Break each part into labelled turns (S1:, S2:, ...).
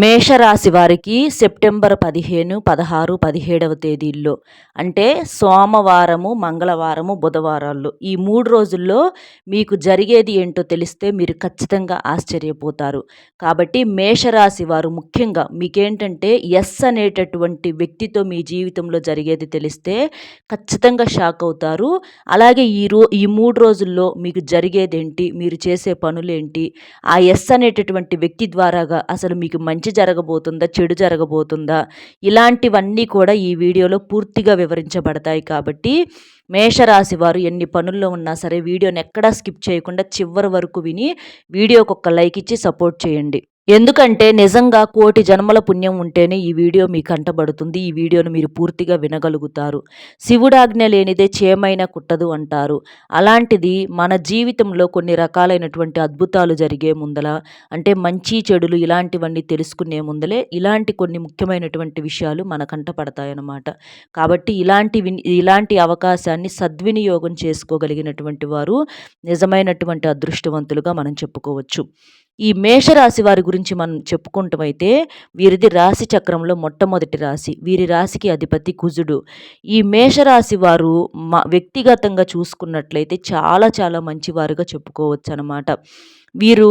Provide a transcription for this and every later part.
S1: మేషరాశి వారికి సెప్టెంబర్ పదిహేను పదహారు పదిహేడవ తేదీల్లో అంటే సోమవారము మంగళవారము బుధవారాల్లో ఈ మూడు రోజుల్లో మీకు జరిగేది ఏంటో తెలిస్తే మీరు ఖచ్చితంగా ఆశ్చర్యపోతారు. కాబట్టి మేషరాశి వారు ముఖ్యంగా మీకేంటంటే ఎస్ అనేటటువంటి వ్యక్తితో మీ జీవితంలో జరిగేది తెలిస్తే ఖచ్చితంగా షాక్ అవుతారు. అలాగే ఈ రో ఈ మూడు రోజుల్లో మీకు జరిగేదేంటి మీరు చేసే పనులేంటి ఆ ఎస్ అనేటటువంటి వ్యక్తి ద్వారాగా అసలు మీకు మంచి మంచి జరగబోతుందా చెడు జరగబోతుందా? ఇలాంటివన్నీ కూడా ఈ వీడియోలో పూర్తిగా వివరించబడతాయి కాబట్టి మేషరాశి వారు ఎన్ని పనుల్లో ఉన్నా సరే వీడియోని ఎక్కడా స్కిప్ చేయకుండా చివరి వరకు విని వీడియోకి ఒక లైక్ ఇచ్చి సపోర్ట్ చేయండి. ఎందుకంటే నిజంగా కోటి జన్మల పుణ్యం ఉంటేనే ఈ వీడియో మీ కంటబడుతుంది ఈ వీడియోను మీరు పూర్తిగా వినగలుగుతారు. శివుడాజ్ఞ లేనిదే చేమైనా కుట్టదు అంటారు. అలాంటిది మన జీవితంలో కొన్ని రకాలైనటువంటి అద్భుతాలు జరిగే ముందల అంటే మంచి చెడులు ఇలాంటివన్నీ తెలుసుకునే ముందలే ఇలాంటి కొన్ని ముఖ్యమైనటువంటి విషయాలు మన కంటపడతాయన్నమాట కాబట్టి ఇలాంటి ఇలాంటి అవకాశాన్ని సద్వినియోగం చేసుకోగలిగినటువంటి వారు నిజమైనటువంటి అదృష్టవంతులుగా మనం చెప్పుకోవచ్చు. ఈ మేషరాశి వారి గురించి మనం చెప్పుకుంటామైతే వీరిది రాశి చక్రంలో మొట్టమొదటి రాశి. వీరి రాశికి అధిపతి కుజుడు. ఈ మేషరాశి వారు మా వ్యక్తిగతంగా చూసుకున్నట్లయితే చాలా చాలా మంచివారుగా చెప్పుకోవచ్చు అనమాట వీరు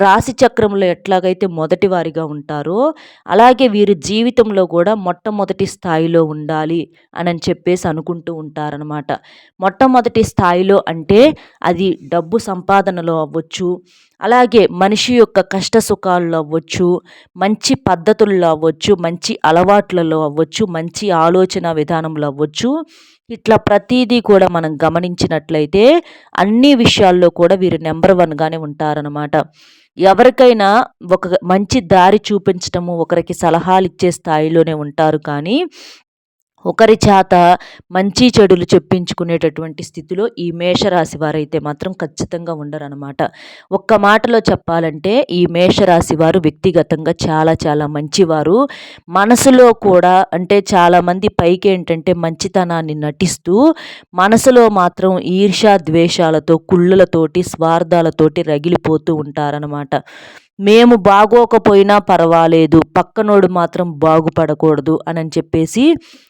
S1: రాశి చక్రంలో ఎట్లాగైతే మొదటి వారిగా ఉంటారో అలాగే వీరు జీవితంలో కూడా మొట్టమొదటి స్థాయిలో ఉండాలి అని చెప్పేసి అనుకుంటూ ఉంటారనమాట మొట్టమొదటి స్థాయిలో అంటే అది డబ్బు సంపాదనలో అవ్వచ్చు అలాగే మనిషి యొక్క కష్ట సుఖాల్లో అవ్వచ్చు మంచి పద్ధతుల్లో అవ్వచ్చు మంచి అలవాట్లలో అవ్వచ్చు మంచి ఆలోచన విధానంలో అవ్వచ్చు ఇట్లా ప్రతీదీ కూడా మనం గమనించినట్లయితే అన్ని విషయాల్లో కూడా వీరు నెంబర్ వన్గానే ఉంటారనమాట ఎవరికైనా ఒక మంచి దారి చూపించటము ఒకరికి సలహాలు ఇచ్చే స్థాయిలోనే ఉంటారు కానీ ఒకరి చేత మంచి చెడులు చెప్పించుకునేటటువంటి స్థితిలో ఈ మేషరాశి వారైతే మాత్రం ఖచ్చితంగా ఉండరనమాట ఒక్క మాటలో చెప్పాలంటే ఈ మేషరాశి వారు వ్యక్తిగతంగా చాలా చాలా మంచివారు. మనసులో కూడా అంటే చాలామంది పైకి ఏంటంటే మంచితనాన్ని నటిస్తూ మనసులో మాత్రం ఈర్ష ద్వేషాలతో కుళ్ళులతోటి స్వార్థాలతోటి రగిలిపోతూ ఉంటారనమాట మేము బాగోకపోయినా పర్వాలేదు పక్కనోడు మాత్రం బాగుపడకూడదు అని చెప్పేసి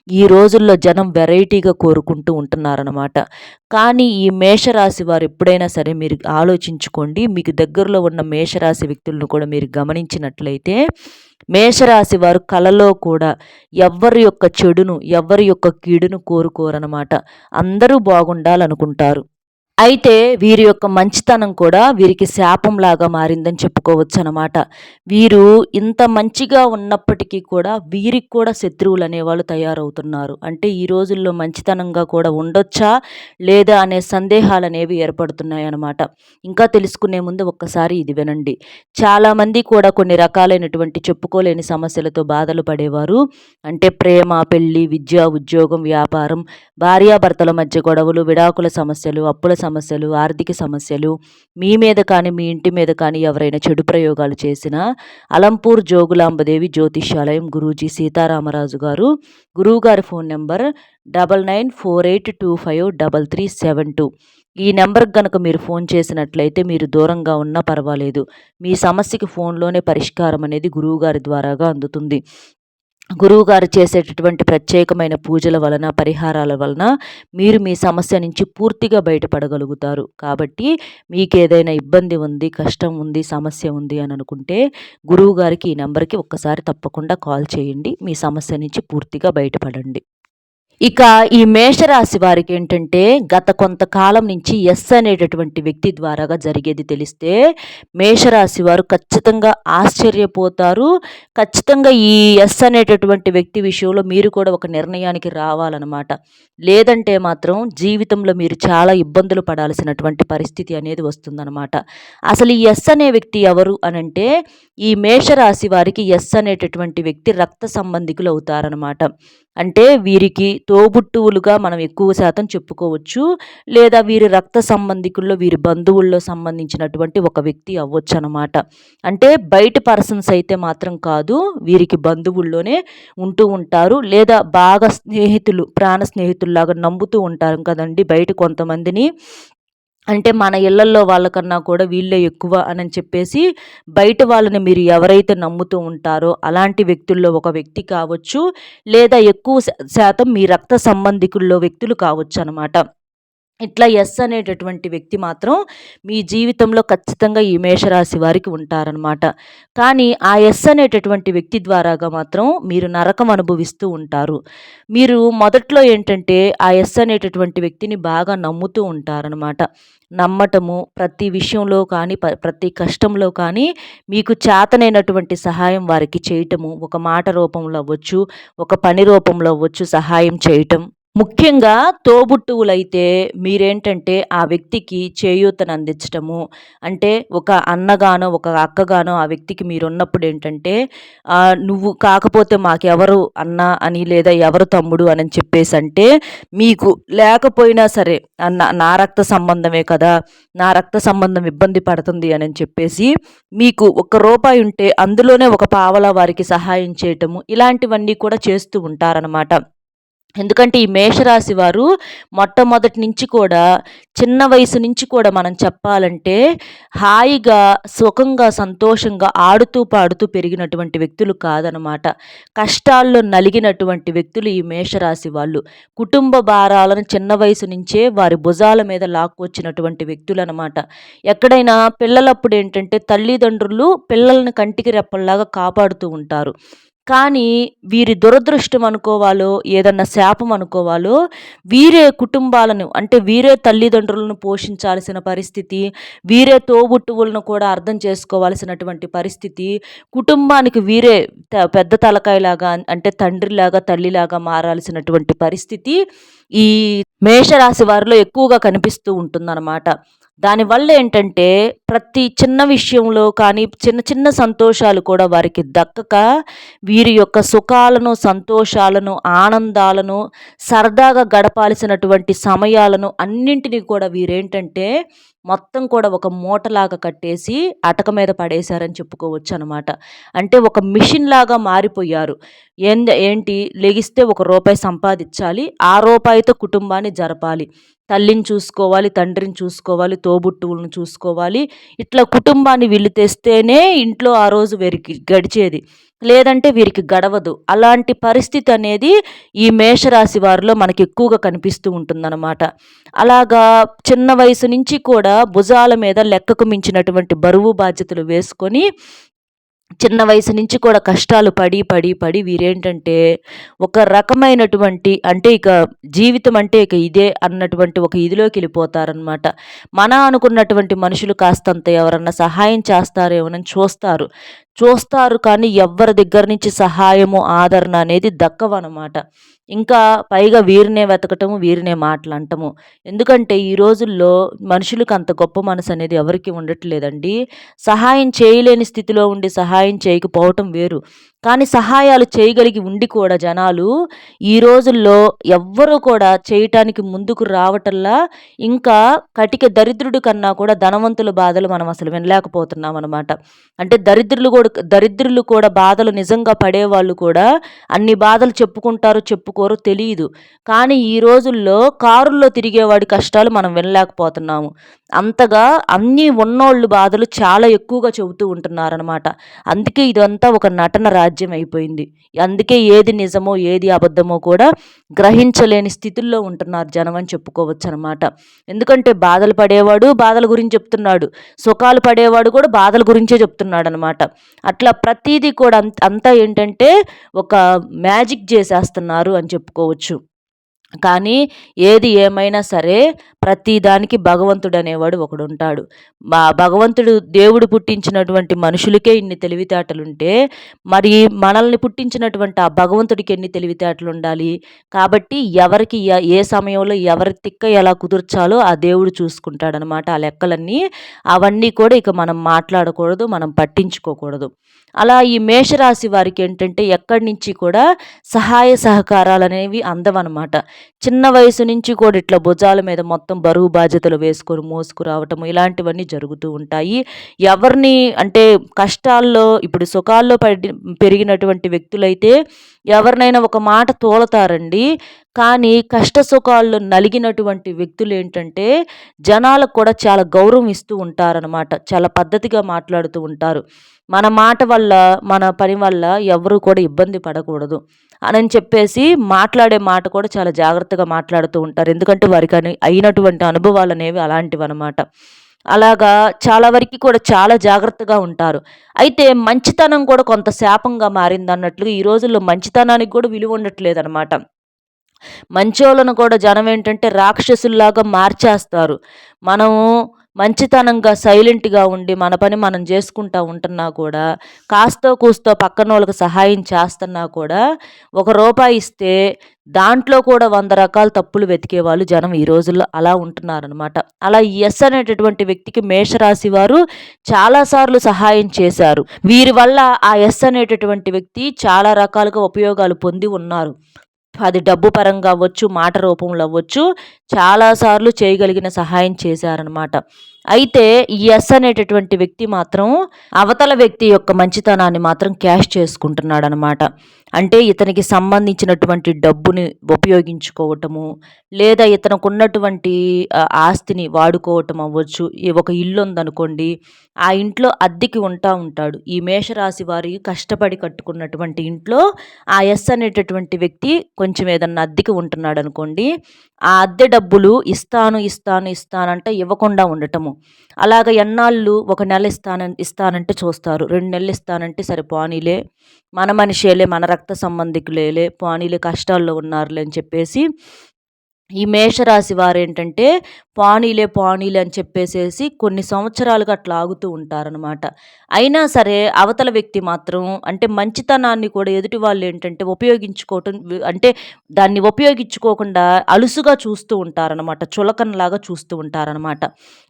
S1: ఈ రోజుల్లో జనం వెరైటీగా కోరుకుంటూ ఉంటున్నారనమాట కానీ ఈ మేషరాశి వారు ఎప్పుడైనా సరే మీరు ఆలోచించుకోండి మీకు దగ్గరలో ఉన్న మేషరాశి వ్యక్తులను కూడా మీరు గమనించినట్లయితే మేషరాశి వారు కలలో కూడా ఎవరి యొక్క చెడును ఎవరి యొక్క కీడును కోరుకోరనమాట అందరూ బాగుండాలనుకుంటారు. అయితే వీరి యొక్క మంచితనం కూడా వీరికి శాపంలాగా మారిందని చెప్పుకోవచ్చు అనమాట వీరు ఇంత మంచిగా ఉన్నప్పటికీ కూడా వీరికి కూడా శత్రువులు అనేవాళ్ళు తయారవుతున్నారు. అంటే ఈ రోజుల్లో మంచితనంగా కూడా ఉండొచ్చా లేదా అనే సందేహాలు అనేవి ఏర్పడుతున్నాయి అనమాట ఇంకా తెలుసుకునే ముందు ఒక్కసారి ఇది వినండి. చాలామంది కూడా కొన్ని రకాలైనటువంటి చెప్పుకోలేని సమస్యలతో బాధలు పడేవారు. అంటే ప్రేమ పెళ్ళి విద్య ఉద్యోగం వ్యాపారం భార్యాభర్తల మధ్య గొడవలు విడాకుల సమస్యలు అప్పుల సమస్యలు సమస్యలు ఆర్థిక సమస్యలు మీ మీద కానీ మీ ఇంటి మీద కానీ ఎవరైనా చెడు ప్రయోగాలు చేసినా అలంపూర్ జోగులాంబదేవి జ్యోతిష్యాలయం గురూజీ సీతారామరాజు గారు గురువుగారి phone number double nine four eight two five double three seven two. ఈ నెంబర్కి కనుక మీరు ఫోన్ చేసినట్లయితే మీరు దూరంగా ఉన్నా పర్వాలేదు. మీ సమస్యకి ఫోన్లోనే పరిష్కారం అనేది గురువుగారి ద్వారాగా అందుతుంది. గురువుగారు చేసేటటువంటి ప్రత్యేకమైన పూజల వలన పరిహారాల వలన మీరు మీ సమస్య నుంచి పూర్తిగా బయటపడగలుగుతారు. కాబట్టి మీకు ఏదైనా ఇబ్బంది ఉంది కష్టం ఉంది సమస్య ఉంది అని అనుకుంటే గురువుగారికి ఈ నెంబర్కి ఒక్కసారి తప్పకుండా కాల్ చేయండి. మీ సమస్య నుంచి పూర్తిగా బయటపడండి. ఇక ఈ మేషరాశి వారికి ఏంటంటే గత కొంతకాలం నుంచి ఎస్ అనేటటువంటి వ్యక్తి ద్వారాగా జరిగేది తెలిస్తే మేషరాశి వారు ఖచ్చితంగా ఆశ్చర్యపోతారు. ఖచ్చితంగా ఈ ఎస్ అనేటటువంటి వ్యక్తి విషయంలో మీరు కూడా ఒక నిర్ణయానికి రావాలన్నమాట. లేదంటే మాత్రం జీవితంలో మీరు చాలా ఇబ్బందులు పడాల్సినటువంటి పరిస్థితి అనేది వస్తుందన్నమాట. అసలు ఈ ఎస్ అనే వ్యక్తి ఎవరు అనంటే ఈ మేషరాశి వారికి ఎస్ అనేటటువంటి వ్యక్తి రక్త సంబంధికులు అవుతారనమాట అంటే వీరికి తోబుట్టువులుగా మనం ఎక్కువ శాతం చెప్పుకోవచ్చు. లేదా వీరి రక్త సంబంధికుల్లో వీరి బంధువుల్లో సంబంధించినటువంటి ఒక వ్యక్తి అవ్వచ్చు అనమాట అంటే బయట పర్సన్స్ అయితే మాత్రం కాదు వీరికి బంధువుల్లోనే ఉంటూ ఉంటారు. లేదా బాగా స్నేహితులు ప్రాణ స్నేహితుల్లాగా నమ్ముతూ ఉంటారు కదండి బయట కొంతమందిని. అంటే మన ఇళ్ళల్లో వాళ్ళకన్నా కూడా వీళ్ళే ఎక్కువ అని చెప్పేసి బయట వాళ్ళని మీరు ఎవరైతే నమ్ముతూ ఉంటారో అలాంటి వ్యక్తుల్లో ఒక వ్యక్తి కావచ్చు లేదా ఎక్కువ శాతం మీ రక్త సంబంధికుల్లో వ్యక్తులు కావచ్చు అనమాట ఇట్లా ఎస్ అనేటటువంటి వ్యక్తి మాత్రం మీ జీవితంలో ఖచ్చితంగా ఈ మేషరాశి వారికి ఉంటారనమాట కానీ ఆ ఎస్ అనేటటువంటి వ్యక్తి ద్వారాగా మాత్రం మీరు నరకం అనుభవిస్తూ ఉంటారు. మీరు మొదట్లో ఏంటంటే ఆ ఎస్ అనేటటువంటి వ్యక్తిని బాగా నమ్ముతూ ఉంటారనమాట నమ్మటము ప్రతి విషయంలో కానీ ప్రతి కష్టంలో కానీ మీకు చేతనైనటువంటి సహాయం వారికి చేయటము ఒక మాట రూపంలో అవ్వచ్చు ఒక పని రూపంలో అవ్వచ్చు సహాయం చేయటం ముఖ్యంగా తోబుట్టువులైతే మీరేంటంటే ఆ వ్యక్తికి చేయూతను అందించటము అంటే ఒక అన్నగానో ఒక అక్కగానో ఆ వ్యక్తికి మీరున్నప్పుడు ఏంటంటే నువ్వు కాకపోతే మాకెవరు అన్న అని లేదా ఎవరు తమ్ముడు అని చెప్పేసి అంటే మీకు లేకపోయినా సరే అన్న నా రక్త సంబంధమే కదా నా రక్త సంబంధం ఇబ్బంది పడుతుంది అని చెప్పేసి మీకు ఒక రూపాయి ఉంటే అందులోనే ఒక పావల వారికి సహాయం చేయటము ఇలాంటివన్నీ కూడా చేస్తూ ఉంటారనమాట ఎందుకంటే ఈ మేషరాశి వారు మొట్టమొదటి నుంచి కూడా చిన్న వయసు నుంచి కూడా మనం చెప్పాలంటే హాయిగా సుఖంగా సంతోషంగా ఆడుతూ పాడుతూ పెరిగినటువంటి వ్యక్తులు కాదనమాట. కష్టాల్లో నలిగినటువంటి వ్యక్తులు ఈ మేషరాశి వాళ్ళు. కుటుంబ భారాలను చిన్న వయసు నుంచే వారి భుజాల మీద లాక్కొచ్చినటువంటి వ్యక్తులు అనమాట. ఎక్కడైనా పిల్లలప్పుడు ఏంటంటే తల్లిదండ్రులు పిల్లల్ని కంటికి రెప్పల్లాగా కాపాడుతూ ఉంటారు. కానీ వీరి దురదృష్టం అనుకోవాలో ఏదన్నా శాపం అనుకోవాలో వీరే కుటుంబాలను అంటే వీరే తల్లిదండ్రులను పోషించాల్సిన పరిస్థితి వీరే తోబుట్టువులను కూడా అర్థం చేసుకోవాల్సినటువంటి పరిస్థితి కుటుంబానికి వీరే పెద్ద తలకాయలాగా అంటే తండ్రిలాగా తల్లిలాగా మారాల్సినటువంటి పరిస్థితి ఈ మేషరాశి వారిలో ఎక్కువగా కనిపిస్తూ ఉంటుందన్నమాట. దానివల్ల ఏంటంటే ప్రతి చిన్న విషయంలో కానీ చిన్న చిన్న సంతోషాలు కూడా వారికి దక్కక వీరి యొక్క సుఖాలను సంతోషాలను ఆనందాలను సరదాగా గడపాల్సినటువంటి సమయాలను అన్నింటినీ కూడా వీరేంటంటే మొత్తం కూడా ఒక మూటలాగా కట్టేసి అటక మీద పడేశారని చెప్పుకోవచ్చు అనమాట అంటే ఒక మిషన్ లాగా మారిపోయారు. ఏంటి? లెగిస్తే ఒక రూపాయి సంపాదించాలి ఆ రూపాయితో కుటుంబాన్ని జరపాలి. తల్లిని చూసుకోవాలి తండ్రిని చూసుకోవాలి తోబుట్టువులను చూసుకోవాలి. ఇట్లా కుటుంబాన్ని వీళ్ళు తెస్తేనే ఇంట్లో ఆ రోజు వెరికి గడిచేది. లేదంటే వీరికి గడవదు. అలాంటి పరిస్థితి అనేది ఈ మేషరాశి వారిలో మనకి ఎక్కువగా కనిపిస్తూ ఉంటుందన్నమాట. అలాగా చిన్న వయసు నుంచి కూడా భుజాల మీద లెక్కకు మించినటువంటి బరువు బాధ్యతలు వేసుకొని చిన్న వయసు నుంచి కూడా కష్టాలు పడి పడి పడి వీరేంటంటే ఒక రకమైనటువంటి అంటే ఇక జీవితం అంటే ఇక ఇదే అన్నటువంటి ఒక ఇదిలోకి వెళ్ళిపోతారనమాట మన అనుకున్నటువంటి మనుషులు కాస్తంత ఎవరన్నా సహాయం చేస్తారేమోనని చూస్తారు. చూస్తారు కానీ ఎవరి దగ్గర నుంచి సహాయము ఆదరణ అనేది దక్కవన్నమాట. ఇంకా పైగా వీరినే వెతకటము వీరినే మాటలంటము. ఎందుకంటే ఈ రోజుల్లో మనుషులకు అంత గొప్ప మనసు అనేది ఎవరికి ఉండట్లేదండి. సహాయం చేయలేని స్థితిలో ఉండి సహాయం చేయకపోవటం వేరు. కానీ సహాయాలు చేయగలిగి ఉండి కూడా జనాలు ఈ రోజుల్లో ఎవ్వరూ కూడా చేయటానికి ముందుకు రావటల్లా ఇంకా కటిక దరిద్రుడి కన్నా కూడా ధనవంతుల బాధలు మనం అసలు వినలేకపోతున్నాం అనమాట అంటే దరిద్రులు కూడా దరిద్రులు కూడా బాధలు నిజంగా పడేవాళ్ళు కూడా అన్ని బాధలు చెప్పుకుంటారో చెప్పుకోరో తెలియదు కానీ ఈ రోజుల్లో కారుల్లో తిరిగేవాడి కష్టాలు మనం వినలేకపోతున్నాము. అంతగా అన్నీ ఉన్నోళ్ళు బాధలు చాలా ఎక్కువగా చెబుతూ ఉంటున్నారనమాట అందుకే ఇదంతా ఒక నటన రా అయిపోయింది అందుకే ఏది నిజమో ఏది అబద్ధమో కూడా గ్రహించలేని స్థితుల్లో ఉంటున్నారు జనం అని చెప్పుకోవచ్చు అనమాట ఎందుకంటే బాధలు పడేవాడు బాధల గురించి చెప్తున్నాడు. సుఖాలు పడేవాడు కూడా బాధల గురించే చెప్తున్నాడు అనమాట అట్లా ప్రతీది కూడా అంతా ఏంటంటే ఒక మ్యాజిక్ చేసేస్తున్నారు అని చెప్పుకోవచ్చు. కానీ ఏది ఏమైనా సరే ప్రతిదానికి భగవంతుడు అనేవాడు ఒకడు ఉంటాడు మా భగవంతుడు దేవుడు పుట్టించినటువంటి మనుషులకే ఇన్ని తెలివితేటలుంటే మరి మనల్ని పుట్టించినటువంటి ఆ భగవంతుడికి ఎన్ని తెలివితేటలు ఉండాలి కాబట్టి ఎవరికి ఏ సమయంలో ఎవరి తిక్క ఎలా కుదుర్చాలో ఆ దేవుడు చూసుకుంటాడనమాట. ఆ లెక్కలన్నీ అవన్నీ కూడా ఇక మనం మాట్లాడకూడదు మనం పట్టించుకోకూడదు. అలా ఈ మేషరాశి వారికి ఏంటంటే ఎక్కడి నుంచి కూడా సహాయ సహకారాలు అనేవి అందవన్నమాట చిన్న వయసు నుంచి కూడా ఇట్లా భుజాల మీద మొత్తం బరువు బాధ్యతలు వేసుకొని మోసుకురావటం ఇలాంటివన్నీ జరుగుతూ ఉంటాయి. ఎవరిని అంటే కష్టాల్లో ఇప్పుడు సుఖాల్లో పడి పెరిగినటువంటి వ్యక్తులైతే ఎవరినైనా ఒక మాట తోలతారండి. కానీ కష్ట సుఖాల్లో నలిగినటువంటి వ్యక్తులు ఏంటంటే జనాలకు కూడా చాలా గౌరవం ఇస్తూ ఉంటారనమాట చాలా పద్ధతిగా మాట్లాడుతూ ఉంటారు. మన మాట వల్ల మన పని వల్ల ఎవరు కూడా ఇబ్బంది పడకూడదు. అని చెప్పేసి మాట్లాడే మాట కూడా చాలా జాగ్రత్తగా మాట్లాడుతూ ఉంటారు. ఎందుకంటే వారికి అయినటువంటి అనుభవాలు అనేవి అలాంటివి అనమాట అలాగా చాలా వరకు కూడా చాలా జాగ్రత్తగా ఉంటారు. అయితే మంచితనం కూడా కొంత శాపంగా మారింది అన్నట్లుగా ఈ రోజుల్లో మంచితనానికి కూడా విలువ ఉండట్లేదు అనమాట మంచోళ్ళను కూడా జనం ఏంటంటే రాక్షసుల్లాగా మార్చేస్తారు. మనము మంచితనంగా సైలెంట్గా ఉండి మన పని మనం చేసుకుంటా ఉంటున్నా కూడా కాస్తో కూస్తో పక్కన వాళ్ళకి సహాయం చేస్తున్నా కూడా ఒక రూపాయి ఇస్తే దాంట్లో కూడా వంద రకాల తప్పులు వెతికే వాళ్ళు జనం ఈ రోజుల్లో అలా ఉంటున్నారనమాట అలా ఎస్ అనేటటువంటి వ్యక్తికి మేషరాశి వారు చాలాసార్లు సహాయం చేశారు. వీరి వల్ల ఆ ఎస్ అనేటటువంటి వ్యక్తి చాలా రకాలుగా ఉపయోగాలు పొంది ఉన్నారు. అది డబ్బు పరంగా అవ్వచ్చు మాట రూపంలో అవ్వచ్చు చాలాసార్లు చేయగలిగిన సహాయం చేశారనమాట అయితే ఈ ఎస్ అనేటటువంటి వ్యక్తి మాత్రం అవతల వ్యక్తి యొక్క మంచితనాన్ని మాత్రం క్యాష్ చేసుకుంటున్నాడు అనమాట అంటే ఇతనికి సంబంధించినటువంటి డబ్బుని ఉపయోగించుకోవటము లేదా ఇతనికి ఉన్నటువంటి ఆస్తిని వాడుకోవటం అవ్వచ్చు. ఒక ఇల్లు ఉందనుకోండి ఆ ఇంట్లో అద్దెకి ఉంటా ఉంటాడు. ఈ మేషరాశి వారి కష్టపడి కట్టుకున్నటువంటి ఇంట్లో ఆ ఎస్ అనేటటువంటి వ్యక్తి కొంచెం ఏదన్నా అద్దెకి ఉంటున్నాడు అనుకోండి ఆ అద్దె డబ్బులు ఇస్తాను ఇస్తాను ఇస్తానంటే ఇవ్వకుండా ఉండటము. అలాగ ఎన్నాళ్ళు ఒక నెల ఇస్తాన ఇస్తానంటే చూస్తారు. రెండు నెలలు ఇస్తానంటే సరే పోనీలే మన మనిషేలే మన రక్త సంబంధికులేలే పోనీలే కష్టాల్లో ఉన్నారులే అని చెప్పేసి ఈ మేషరాశి వారు ఏంటంటే పానీలే పానీలే అని చెప్పేసేసి కొన్ని సంవత్సరాలుగా అట్లా ఆగుతూ ఉంటారనమాట అయినా సరే అవతల వ్యక్తి మాత్రం అంటే మంచితనాన్ని కూడా ఎదుటి వాళ్ళు ఏంటంటే ఉపయోగించుకోవటం అంటే దాన్ని ఉపయోగించుకోకుండా అలుసుగా చూస్తూ ఉంటారనమాట చులకనలాగా చూస్తూ ఉంటారనమాట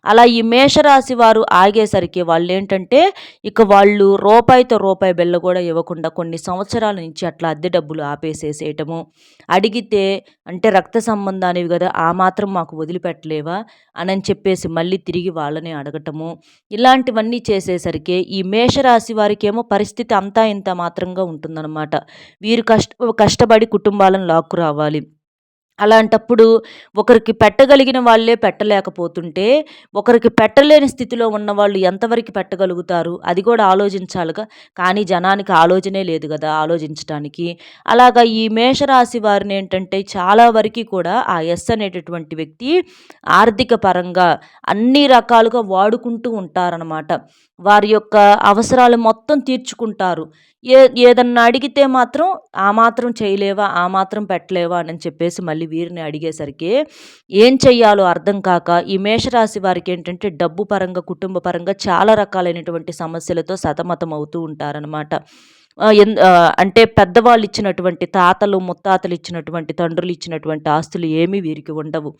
S1: అలా ఈ మేషరాశి వారు ఆగేసరికి వాళ్ళు ఏంటంటే ఇక వాళ్ళు రూపాయితో రూపాయి బెల్ల కూడా ఇవ్వకుండా కొన్ని సంవత్సరాల నుంచి అట్లా అద్దె డబ్బులు ఆపేసేసేయటము. అడిగితే అంటే రక్త సంబంధం దానివి కదా ఆ మాత్రం మాకు వదిలిపెట్టలేవా అని చెప్పేసి మళ్ళీ తిరిగి వాళ్ళని అడగటము. ఇలాంటివన్నీ చేసేసరికి ఈ మేషరాశి వారికేమో పరిస్థితి అంతా ఇంత మాత్రంగా ఉంటుందన్నమాట. వీరు కష్ట కష్టపడి కుటుంబాలను లాక్కు రావాలి అలాంటప్పుడు ఒకరికి పెట్టగలిగిన వాళ్ళే పెట్టలేకపోతుంటే ఒకరికి పెట్టలేని స్థితిలో ఉన్న వాళ్ళు ఎంతవరకు పెట్టగలుగుతారు? అది కూడా ఆలోచించాలిగా. కానీ జనానికి ఆలోచనే లేదు కదా ఆలోచించడానికి అలాగా ఈ మేషరాశి వారిని ఏంటంటే చాలా వరకు కూడా ఆ ఎస్ అనేటటువంటి వ్యక్తి ఆర్థిక పరంగా అన్ని రకాలుగా వాడుకుంటూ ఉంటారనమాట వారి యొక్క అవసరాలు మొత్తం తీర్చుకుంటారు. ఏ ఏదన్నా అడిగితే మాత్రం ఆ మాత్రం చేయలేవా ఆ మాత్రం పెట్టలేవా అని చెప్పేసి మళ్ళీ వీరిని అడిగేసరికి ఏం చెయ్యాలో అర్థం కాక ఈ మేషరాశి వారికి ఏంటంటే డబ్బు పరంగా కుటుంబ పరంగా చాలా రకాలైనటువంటి సమస్యలతో సతమతం అవుతూ ఉంటారనమాట అంటే పెద్దవాళ్ళు ఇచ్చినటువంటి తాతలు ముత్తాతలు ఇచ్చినటువంటి తండ్రులు ఇచ్చినటువంటి ఆస్తులు ఏమీ వీరికి ఉండవు.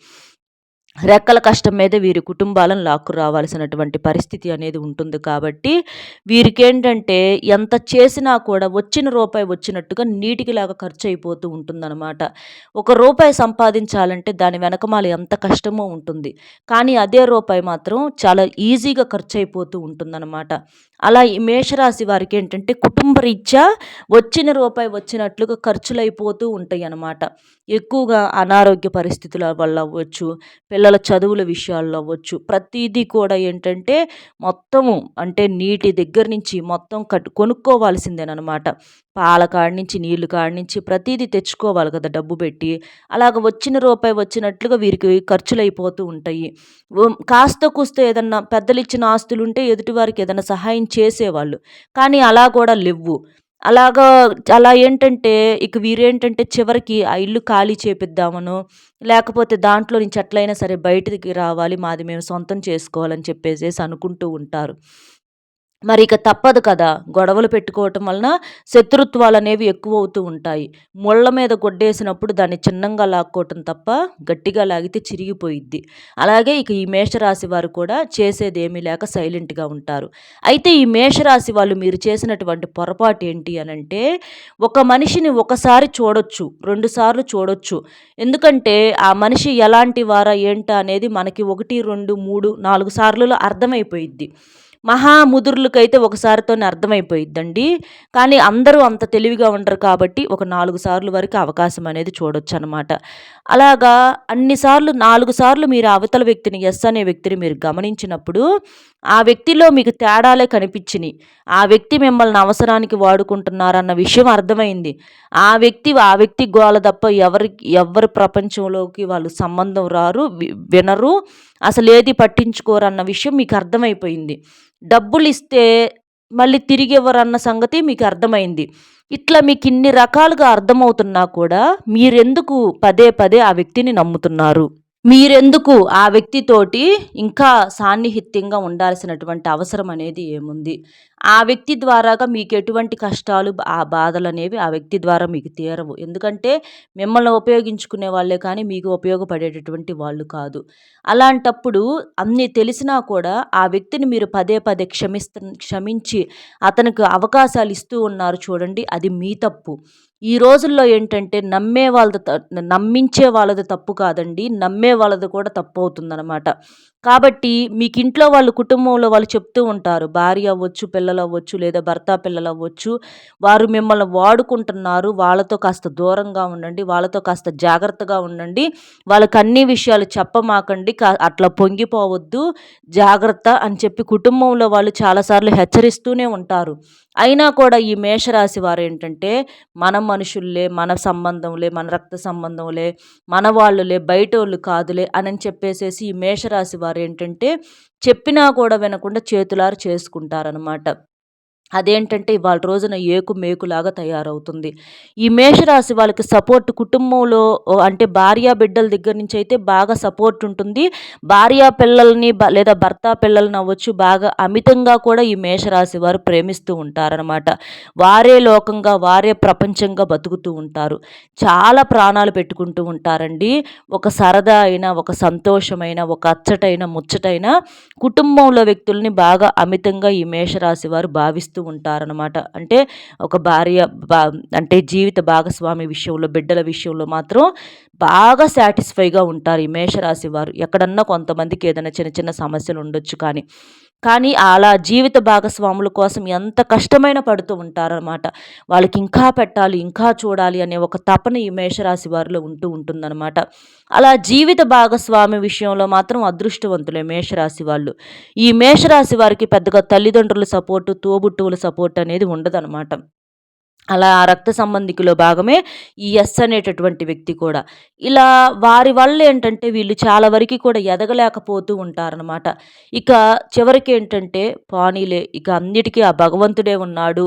S1: రెక్కల కష్టం మీద వీరి కుటుంబాలను లాక్కు రావాల్సినటువంటి పరిస్థితి అనేది ఉంటుంది కాబట్టి వీరికి ఏంటంటే ఎంత చేసినా కూడా వచ్చిన రూపాయి వచ్చినట్టుగా నీటికిలాగా ఖర్చు అయిపోతూ ఉంటుందన్నమాట. ఒక రూపాయి సంపాదించాలంటే దాని వెనకమాల ఎంత కష్టమో ఉంటుంది. కానీ అదే రూపాయి మాత్రం చాలా ఈజీగా ఖర్చు అయిపోతూ ఉంటుందన్నమాట. అలా ఈ మేషరాశి వారికి ఏంటంటే కుటుంబ రీత్యా వచ్చిన రూపాయి వచ్చినట్లుగా ఖర్చులు అయిపోతూ ఉంటాయి అన్నమాట ఎక్కువగా అనారోగ్య పరిస్థితుల వల్ల అవ్వచ్చు పిల్లల చదువుల విషయాల్లో అవ్వచ్చు. ప్రతిదీ కూడా ఏంటంటే మొత్తము అంటే నీటి దగ్గర నుంచి మొత్తం కట్టు కొనుక్కోవాల్సిందేనమాట పాల కాడి నుంచి నీళ్ళు కాడి నుంచి ప్రతిదీ తెచ్చుకోవాలి కదా డబ్బు పెట్టి. అలాగ వచ్చిన రూపాయి వచ్చినట్లుగా వీరికి ఖర్చులు అయిపోతూ ఉంటాయి కాస్త కూస్త ఏదన్నా పెద్దలు ఇచ్చిన ఆస్తులు ఉంటే ఎదుటివారికి ఏదైనా సహాయం చేసేవాళ్ళు. కానీ అలా కూడా లేవు అలాగా అలా ఏంటంటే ఇక వీరేంటంటే చివరికి ఆ ఇల్లు ఖాళీ చేపిద్దామను లేకపోతే దాంట్లో నుంచి ఎట్లయినా సరే బయటికి రావాలి మాది మేము సొంతం చేసుకోవాలని చెప్పేసేసి అనుకుంటూ ఉంటారు. మరి ఇక తప్పదు కదా. గొడవలు పెట్టుకోవటం వలన శత్రుత్వాలు అనేవి ఎక్కువ అవుతూ ఉంటాయి. ముళ్ళ మీద గొడ్డేసినప్పుడు దాన్ని చిన్నంగా లాక్కోవటం తప్ప గట్టిగా లాగితే చిరిగిపోయిద్ది. అలాగే ఇక ఈ మేషరాశి వారు కూడా చేసేది ఏమీ లేక సైలెంట్గా ఉంటారు. అయితే ఈ మేషరాశి వాళ్ళు మీరు చేసినటువంటి పొరపాటు ఏంటి అని అంటే ఒక మనిషిని ఒకసారి చూడొచ్చు రెండుసార్లు చూడొచ్చు. ఎందుకంటే ఆ మనిషి ఎలాంటి వారా ఏంటా అనేది మనకి ఒకటి రెండు మూడు నాలుగు సార్లు అర్థమైపోయిద్ది. మహాముదురులకైతే ఒకసారితోనే అర్థమైపోయిద్దండి. కానీ అందరూ అంత తెలివిగా ఉండరు కాబట్టి ఒక నాలుగు సార్లు వరకు అవకాశం అనేది చూడొచ్చు అనమాట అలాగా అన్నిసార్లు నాలుగు సార్లు మీరు అవతల వ్యక్తిని ఎస్ అనే వ్యక్తిని మీరు గమనించినప్పుడు ఆ వ్యక్తిలో మీకు తేడాలే కనిపించినాయి. ఆ వ్యక్తి మిమ్మల్ని అవసరానికి వాడుకుంటున్నారన్న విషయం అర్థమైంది. ఆ వ్యక్తి ఆ వ్యక్తి గోల తప్ప ఎవరి ఎవరి ప్రపంచంలోకి వాళ్ళు సంబంధం రారు వినరు. అసలు ఏది పట్టించుకోరు అన్న విషయం మీకు అర్థమైపోయింది. డబ్బులు ఇస్తే మళ్ళీ తిరిగి ఇవ్వరన్న సంగతి మీకు అర్థమైంది. ఇట్లా మీకు ఇన్ని రకాలుగా అర్థమవుతున్నా కూడా మీరెందుకు పదే పదే ఆ వ్యక్తిని నమ్ముతున్నారు? మీరెందుకు ఆ వ్యక్తితోటి ఇంకా సాన్నిహిత్యంగా ఉండాల్సినటువంటి అవసరం అనేది ఏముంది? ఆ వ్యక్తి ద్వారాగా మీకు ఎటువంటి కష్టాలు ఆ బాధలు అనేవి ఆ వ్యక్తి ద్వారా మీకు తీరవు. ఎందుకంటే మిమ్మల్ని ఉపయోగించుకునే వాళ్ళే కానీ మీకు ఉపయోగపడేటటువంటి వాళ్ళు కాదు. అలాంటప్పుడు అన్నీ తెలిసినా కూడా ఆ వ్యక్తిని మీరు పదే పదే క్షమిస్తు క్షమించి అతనికి అవకాశాలు ఇస్తూ ఉన్నారు చూడండి అది మీ తప్పు. ఈ రోజుల్లో ఏంటంటే నమ్మే వాళ్ళది నమ్మించే వాళ్ళది తప్పు కాదండి నమ్మే వాళ్ళది కూడా తప్పు అవుతుందన్నమాట. కాబట్టి మీకు ఇంట్లో వాళ్ళు కుటుంబంలో వాళ్ళు చెప్తూ ఉంటారు. భార్య అవ్వచ్చు పిల్లలు అవ్వచ్చు లేదా భర్త పిల్లలు అవ్వచ్చు. వారు మిమ్మల్ని వాడుకుంటున్నారు. వాళ్ళతో కాస్త దూరంగా ఉండండి. వాళ్ళతో కాస్త జాగ్రత్తగా ఉండండి. వాళ్ళకి అన్ని విషయాలు చెప్పమాకండి. అట్లా పొంగిపోవద్దు. జాగ్రత్త అని చెప్పి కుటుంబంలో వాళ్ళు చాలాసార్లు హెచ్చరిస్తూనే ఉంటారు. అయినా కూడా ఈ మేషరాశి వారు ఏంటంటే మన మనుషుల్లే మన సంబంధంలే మన రక్త సంబంధంలే మన వాళ్ళులే బయట వాళ్ళు కాదులే అని చెప్పేసేసి ఈ మేషరాశి వారు ఏంటంటే చెప్పినా కూడా వినకుండా చేతులారు చేసుకుంటారనమాట అదేంటంటే ఇవాళ రోజున ఏకు మేకులాగా తయారవుతుంది. ఈ మేషరాశి వాళ్ళకి సపోర్ట్ కుటుంబంలో అంటే భార్య బిడ్డల దగ్గర నుంచి అయితే బాగా సపోర్ట్ ఉంటుంది. భార్య పిల్లల్ని లేదా భర్త పిల్లల్ని అవ్వచ్చు బాగా అమితంగా కూడా ఈ మేషరాశి వారు ప్రేమిస్తూ ఉంటారనమాట వారే లోకంగా వారే ప్రపంచంగా బతుకుతూ ఉంటారు. చాలా ప్రాణాలు పెట్టుకుంటూ ఉంటారండి. ఒక సరదా అయినా ఒక సంతోషమైన ఒక అచ్చటైన ముచ్చటైన కుటుంబంలో వ్యక్తుల్ని బాగా అమితంగా ఈ మేషరాశి వారు భావిస్తూ చేస్తూ ఉంటారనమాట అంటే ఒక భార్య బా అంటే జీవిత భాగస్వామి విషయంలో బిడ్డల విషయంలో మాత్రం బాగా సాటిస్ఫైగా ఉంటారు ఈ మేషరాశి వారు. ఎక్కడన్నా కొంతమందికి ఏదైనా చిన్న చిన్న సమస్యలు ఉండొచ్చు కానీ. కానీ అలా జీవిత భాగస్వాముల కోసం ఎంత కష్టమైన పడుతూ ఉంటారనమాట వాళ్ళకి ఇంకా పెట్టాలి ఇంకా చూడాలి అనే ఒక తపన ఈ మేషరాశి వారిలో ఉంటూ ఉంటుందన్నమాట. అలా జీవిత భాగస్వామి విషయంలో మాత్రం అదృష్టవంతులే మేషరాశి వాళ్ళు. ఈ మేషరాశి వారికి పెద్దగా తల్లిదండ్రుల సపోర్టు తోబుట్టువుల సపోర్ట్ అనేది ఉండదన్నమాట. అలా ఆ రక్త సంబంధికులో భాగమే ఈ ఎస్ అనేటటువంటి వ్యక్తి కూడా. ఇలా వారి వల్ల ఏంటంటే వీళ్ళు చాలా వరకు కూడా ఎదగలేకపోతూ ఉంటారనమాట ఇక చివరికి ఏంటంటే పానీలే ఇక అన్నిటికీ ఆ భగవంతుడే ఉన్నాడు.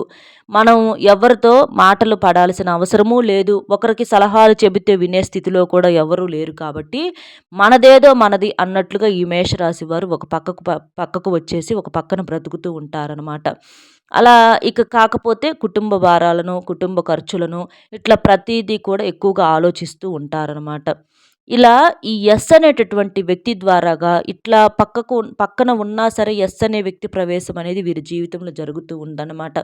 S1: మనం ఎవరితో మాటలు పడాల్సిన అవసరమూ లేదు. ఒకరికి సలహాలు చెబితే వినే స్థితిలో కూడా ఎవరూ లేరు కాబట్టి మనదేదో మనది అన్నట్లుగా ఈ మేషరాశి వారు ఒక పక్కకు పక్కకు వచ్చేసి ఒక పక్కన బ్రతుకుతూ ఉంటారనమాట అలా ఇక కాకపోతే కుటుంబ భారాలను కుటుంబ ఖర్చులను ఇట్లా ప్రతీదీ కూడా ఎక్కువగా ఆలోచిస్తూ ఉంటారనమాట ఇలా ఈ ఎస్ అనేటటువంటి వ్యక్తి ద్వారాగా ఇట్లా పక్కకు పక్కన ఉన్నా సరే ఎస్ అనే వ్యక్తి ప్రవేశం అనేది వీరి జీవితంలో జరుగుతూ ఉందన్నమాట.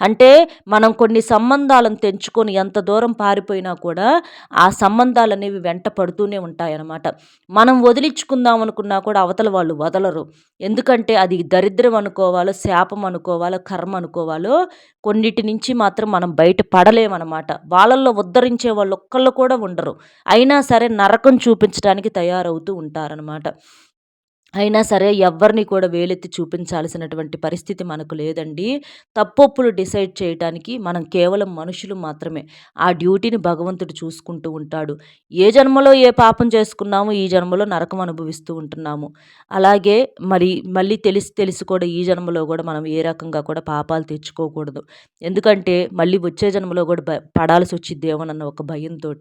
S1: అంటే మనం కొన్ని సంబంధాలను తెంచుకొని ఎంత దూరం పారిపోయినా కూడా ఆ సంబంధాలు అనేవి వెంట పడుతూనే ఉంటాయన్నమాట. మనం వదిలించుకుందాం అనుకున్నా కూడా అవతల వాళ్ళు వదలరు. ఎందుకంటే అది దరిద్రం అనుకోవాలో శాపం అనుకోవాలో కర్మ అనుకోవాలో కొన్నిటి నుంచి మాత్రం మనం బయట పడలేమన్నమాట. వాళ్ళల్లో ఉద్ధరించే వాళ్ళు ఒక్కళ్ళు కూడా ఉండరు. అయినా సరే నర చూపించడానికి తయారవుతూ ఉంటారనమాట అయినా సరే ఎవరిని కూడా వేలెత్తి చూపించాల్సినటువంటి పరిస్థితి మనకు లేదండి. తప్పొప్పులు డిసైడ్ చేయటానికి మనం కేవలం మనుషులు మాత్రమే. ఆ డ్యూటీని భగవంతుడు చూసుకుంటూ ఉంటాడు. ఏ జన్మలో ఏ పాపం చేసుకున్నామో ఈ జన్మలో నరకం అనుభవిస్తూ ఉంటున్నాము. అలాగే మరి మళ్ళీ తెలిసి తెలిసి కూడా ఈ జన్మలో కూడా మనం ఏ రకంగా కూడా పాపాలు తెచ్చుకోకూడదు. ఎందుకంటే మళ్ళీ వచ్చే జన్మలో కూడా పడాల్సి వచ్చిద్దేమోనన్న ఒక భయంతో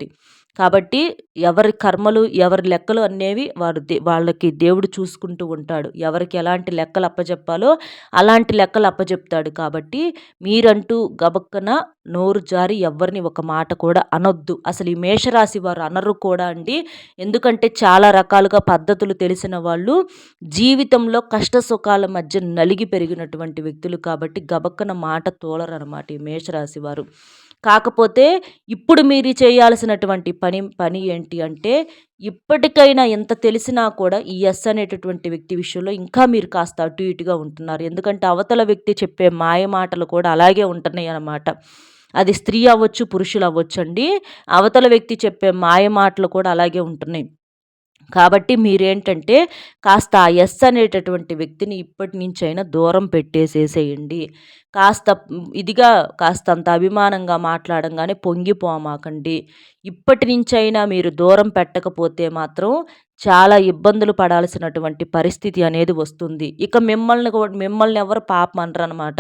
S1: కాబట్టి ఎవరి కర్మలు ఎవరి లెక్కలు అనేవి వారు వాళ్ళకి దేవుడు చూసుకు చేసుకుంటూ ఉంటాడు. ఎవరికి ఎలాంటి లెక్కలు అప్పచెప్పాలో అలాంటి లెక్కలు అప్పచెప్తాడు కాబట్టి మీరంటూ గబక్కన నోరు జారి ఎవరిని ఒక మాట కూడా అనొద్దు. అసలు ఈ మేషరాశి వారు అనరు కూడా అండి. ఎందుకంటే చాలా రకాలుగా పద్ధతులు తెలిసిన వాళ్ళు జీవితంలో కష్ట సుఖాల మధ్య నలిగి పెరిగినటువంటి వ్యక్తులు కాబట్టి గబక్కన మాట తోలరనమాట ఈ మేషరాశి వారు. కాకపోతే ఇప్పుడు మీరు చేయాల్సినటువంటి పని పని ఏంటి అంటే ఇప్పటికైనా ఎంత తెలిసినా కూడా ఈ ఎస్ అనేటటువంటి వ్యక్తి విషయంలో ఇంకా మీరు కాస్త అటు ఇటుగా ఉంటున్నారు. ఎందుకంటే అవతల వ్యక్తి చెప్పే మాయ మాటలు కూడా అలాగే ఉంటున్నాయి అన్నమాట అది స్త్రీ అవ్వచ్చు పురుషులు అవ్వచ్చు అండి అవతల వ్యక్తి చెప్పే మాయ మాటలు కూడా అలాగే ఉంటున్నాయి. కాబట్టి మీరేంటంటే కాస్త ఆ ఎస్ అనేటటువంటి వ్యక్తిని ఇప్పటి నుంచైనా దూరం పెట్టేసేసేయండి. కాస్త ఇదిగా కాస్తంత అభిమానంగా మాట్లాడంగానే పొంగిపోమాకండి. ఇప్పటి నుంచైనా మీరు దూరం పెట్టకపోతే మాత్రం చాలా ఇబ్బందులు పడాల్సినటువంటి పరిస్థితి అనేది వస్తుంది. ఇక మిమ్మల్ని మిమ్మల్ని ఎవరు పాపం అనరనమాట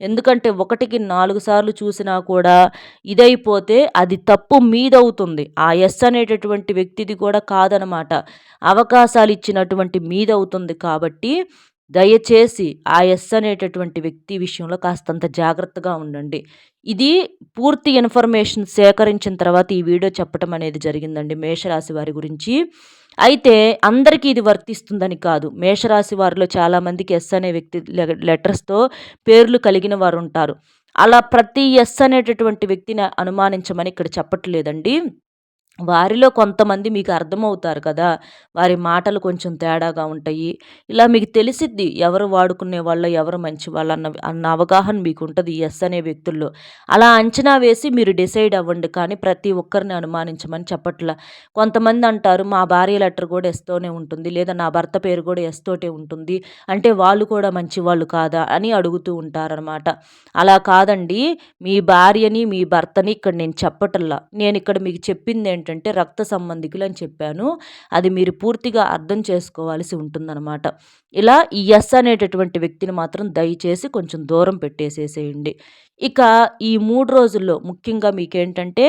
S1: ఎందుకంటే ఒకటికి నాలుగు సార్లు చూసినా కూడా ఇదైపోతే అది తప్పు మీదవుతుంది. ఆ ఎస్ అనేటటువంటి వ్యక్తిది కూడా కాదనమాట అవకాశాలు ఇచ్చినటువంటి మీదవుతుంది కాబట్టి దయచేసి ఆ ఎస్ అనేటటువంటి వ్యక్తి విషయంలో కాస్తంత జాగ్రత్తగా ఉండండి. ఇది పూర్తి ఇన్ఫర్మేషన్ సేకరించిన తర్వాత ఈ వీడియో చెప్పడం అనేది జరిగిందండి మేషరాశి వారి గురించి. అయితే అందరికీ ఇది వర్తిస్తుందని కాదు. మేషరాశి వారిలో చాలామందికి ఎస్ అనే వ్యక్తి లెటర్స్తో పేర్లు కలిగిన వారు ఉంటారు. అలా ప్రతి ఎస్ అనేటటువంటి వ్యక్తిని అనుమానించమని ఇక్కడ చెప్పట్లేదండి. వారిలో కొంతమంది మీకు అర్థమవుతారు కదా. వారి మాటలు కొంచెం తేడాగా ఉంటాయి. ఇలా మీకు తెలిసిద్ది ఎవరు వాడుకునే వాళ్ళ ఎవరు మంచి వాళ్ళు అన్న అన్న అవగాహన మీకు ఉంటుంది ఎస్ అనే వ్యక్తుల్లో. అలా అంచనా వేసి మీరు డిసైడ్ అవ్వండి. కానీ ప్రతి ఒక్కరిని అనుమానించమని చెప్పట్లా. కొంతమంది అంటారు మా భార్య లెటర్ కూడా ఎస్తోనే ఉంటుంది. లేదా నా భర్త పేరు కూడా ఎస్తోటే ఉంటుంది. అంటే వాళ్ళు కూడా మంచి వాళ్ళు కాదా? అని అడుగుతూ ఉంటారనమాట అలా కాదండి. మీ భార్యని మీ భర్తని ఇక్కడ నేను చెప్పటల్లా నేను ఇక్కడ మీకు చెప్పింది ఏంటంటే ఏంటంటే రక్త సంబంధికులు అని చెప్పాను. అది మీరు పూర్తిగా అర్థం చేసుకోవాల్సి ఉంటుందన్నమాట. ఇలా ఈ ఎస్ అనేటటువంటి వ్యక్తిని మాత్రం దయచేసి కొంచెం దూరం పెట్టేసేసేయండి. ఇక ఈ మూడు రోజుల్లో ముఖ్యంగా మీకేంటంటే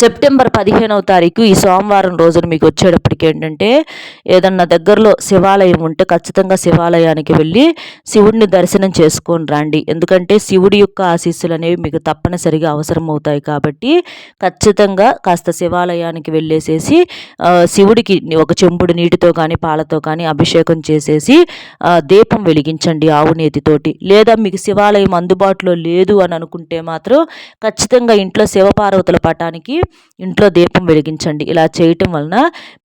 S1: సెప్టెంబర్ పదిహేనవ తారీఖు ఈ సోమవారం రోజున మీకు వచ్చేటప్పటికి ఏంటంటే ఏదన్నా దగ్గరలో శివాలయం ఉంటే ఖచ్చితంగా శివాలయానికి వెళ్ళి శివుడిని దర్శనం చేసుకొని రండి. ఎందుకంటే శివుడి యొక్క ఆశీస్సులు అనేవి మీకు తప్పనిసరిగా అవసరం అవుతాయి కాబట్టి ఖచ్చితంగా కాస్త శివాలయానికి వెళ్ళేసేసి శివుడికి ఒక చెంబుడు నీటితో కానీ పాలతో కానీ అభిషేకం చేసేసి దీపం వెలిగించండి ఆవు నేతితోటి. లేదా మీకు శివాలయం అందుబాటులో లేదు అని అనుకుంటే మాత్రం ఖచ్చితంగా ఇంట్లో శివపార్వతుల పటానికి ఇంట్లో దీపం వెలిగించండి. ఇలా చేయటం వలన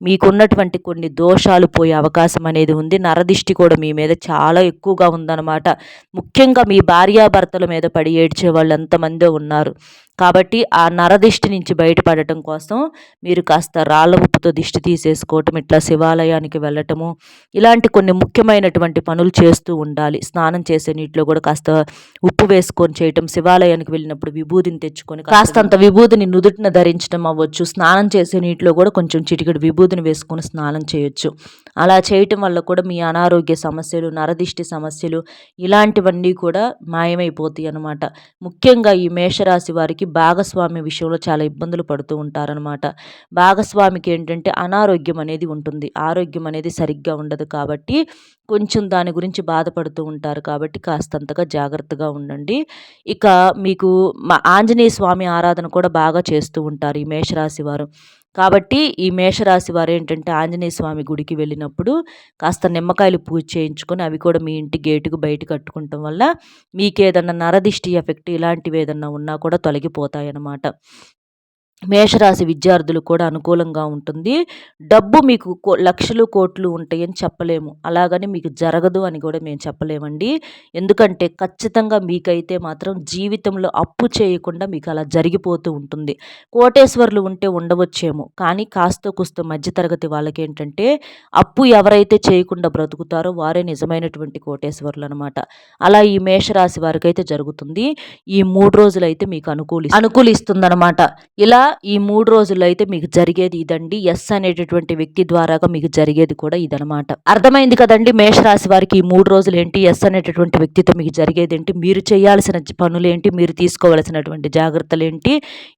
S1: మీకున్నటువంటి కొన్ని దోషాలు పోయే అవకాశం అనేది ఉంది. నరదిష్టి కూడా మీ మీద చాలా ఎక్కువగా ఉందన్నమాట. ముఖ్యంగా మీ భార్యాభర్తల మీద పడి ఏడ్చే వాళ్ళు ఎంతమందో ఉన్నారు. కాబట్టి ఆ నరదిష్టి నుంచి బయటపడటం కోసం మీరు కాస్త రాళ్ళ ఉప్పుతో దిష్టి తీసేసుకోవటం ఇట్లా శివాలయానికి వెళ్ళటము ఇలాంటి కొన్ని ముఖ్యమైనటువంటి పనులు చేస్తూ ఉండాలి. స్నానం చేసే నీటిలో కూడా కాస్త ఉప్పు వేసుకొని చేయటం శివాలయానికి వెళ్ళినప్పుడు విభూదిని తెచ్చుకొని కాస్తంత విభూదిని నుదుటిన ధరించడం అవ్వచ్చు. స్నానం చేసే నీటిలో కూడా కొంచెం చిటికెడు విభూదిని వేసుకొని స్నానం చేయొచ్చు. అలా చేయటం వల్ల కూడా మీ అనారోగ్య సమస్యలు నరదిష్టి సమస్యలు ఇలాంటివన్నీ కూడా మాయమైపోతాయి అన్నమాట. ముఖ్యంగా ఈ మేషరాశి వారికి భాగస్వామి విషయంలో చాలా ఇబ్బందులు పడుతూ ఉంటారనమాట భాగస్వామికి ఏంటంటే అనారోగ్యం అనేది ఉంటుంది. ఆరోగ్యం అనేది సరిగ్గా ఉండదు కాబట్టి కొంచెం దాని గురించి బాధపడుతూ ఉంటారు కాబట్టి కాస్తంతగా జాగ్రత్తగా ఉండండి. ఇక మీకు మా ఆంజనేయ స్వామి ఆరాధన కూడా బాగా చేస్తూ ఉంటారు ఈ మేషరాశి వారు. కాబట్టి ఈ మేషరాశి వారు ఏంటంటే ఆంజనేయ స్వామి గుడికి వెళ్ళినప్పుడు కాస్త నిమ్మకాయలు పూజ చేయించుకొని అవి కూడా మీ ఇంటి గేటుకు బయట కట్టుకుంటాం వల్ల మీకు ఏదన్నా నరదిష్టి ఎఫెక్ట్ ఇలాంటివి ఏదన్నా ఉన్నా కూడా తొలగిపోతాయి అన్నమాట మేషరాశి విద్యార్థులు కూడా అనుకూలంగా ఉంటుంది. డబ్బు మీకు లక్షలు కోట్లు ఉంటాయని చెప్పలేము. అలాగని మీకు జరగదు అని కూడా మేము చెప్పలేమండి. ఎందుకంటే ఖచ్చితంగా మీకైతే మాత్రం జీవితంలో అప్పు చేయకుండా మీకు అలా జరిగిపోతూ ఉంటుంది. కోటేశ్వర్లు ఉంటే ఉండవచ్చేమో. కానీ కాస్త కుస్త మధ్యతరగతి వాళ్ళకి ఏంటంటే అప్పు ఎవరైతే చేయకుండా బ్రతుకుతారో వారే నిజమైనటువంటి కోటేశ్వర్లు అనమాట అలా ఈ మేషరాశి వారికైతే జరుగుతుంది. ఈ మూడు రోజులైతే మీకు అనుకూలి అనుకూలిస్తుందనమాట ఇలా ఈ మూడు రోజుల్లో అయితే మీకు జరిగేది ఇదండి. ఎస్ అనేటటువంటి వ్యక్తి ద్వారాగా మీకు జరిగేది కూడా ఇదనమాట అర్థమైంది కదండి మేషరాశి వారికి ఈ మూడు రోజులు ఏంటి ఎస్ అనేటటువంటి వ్యక్తితో మీకు జరిగేది ఏంటి మీరు చేయాల్సిన పనులు ఏంటి మీరు తీసుకోవాల్సినటువంటి జాగ్రత్తలు ఏంటి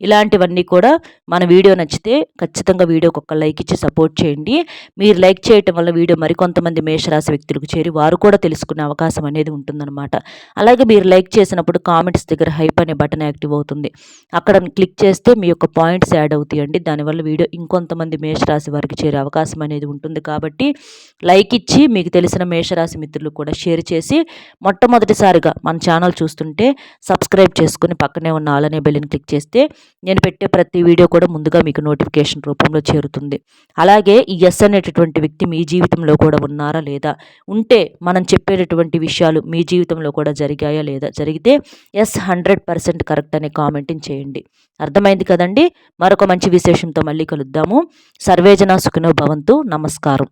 S1: ఇలాంటివన్నీ కూడా మన వీడియో నచ్చితే ఖచ్చితంగా వీడియోకి ఒక లైక్ ఇచ్చి సపోర్ట్ చేయండి. మీరు లైక్ చేయటం వల్ల వీడియో మరికొంతమంది మేషరాశి వ్యక్తులకు చేరి వారు కూడా తెలుసుకునే అవకాశం అనేది ఉంటుందన్నమాట. అలాగే మీరు లైక్ చేసినప్పుడు కామెంట్స్ దగ్గర హైప్ అనే బటన్ యాక్టివ్ అవుతుంది. అక్కడ క్లిక్ చేస్తే మీ యొక్క పాయింట్స్ యాడ్ అవుతాయండి. దానివల్ల వీడియో ఇంకొంతమంది మేషరాశి వారికి చేరే అవకాశం అనేది ఉంటుంది. కాబట్టి లైక్ ఇచ్చి మీకు తెలిసిన మేషరాశి మిత్రులు కూడా షేర్ చేసి మొట్టమొదటిసారిగా మన ఛానల్ చూస్తుంటే సబ్స్క్రైబ్ చేసుకుని పక్కనే ఉన్న ఆలనే బెల్లిని క్లిక్ చేస్తే నేను పెట్టే ప్రతి వీడియో కూడా ముందుగా మీకు నోటిఫికేషన్ రూపంలో చేరుతుంది. అలాగే ఈ ఎస్ అనేటటువంటి వ్యక్తి మీ జీవితంలో కూడా ఉన్నారా లేదా? ఉంటే మనం చెప్పేటటువంటి విషయాలు మీ జీవితంలో కూడా జరిగాయా లేదా? జరిగితే ఎస్ హండ్రెడ్ పర్సెంట్ కరెక్ట్ అనే కామెంటింగ్ చేయండి. అర్థమైంది కదండి? మరొక మంచి విశేషంతో మళ్ళీ కలుద్దాము. సర్వేజన సుఖినో భవంతు. నమస్కారం.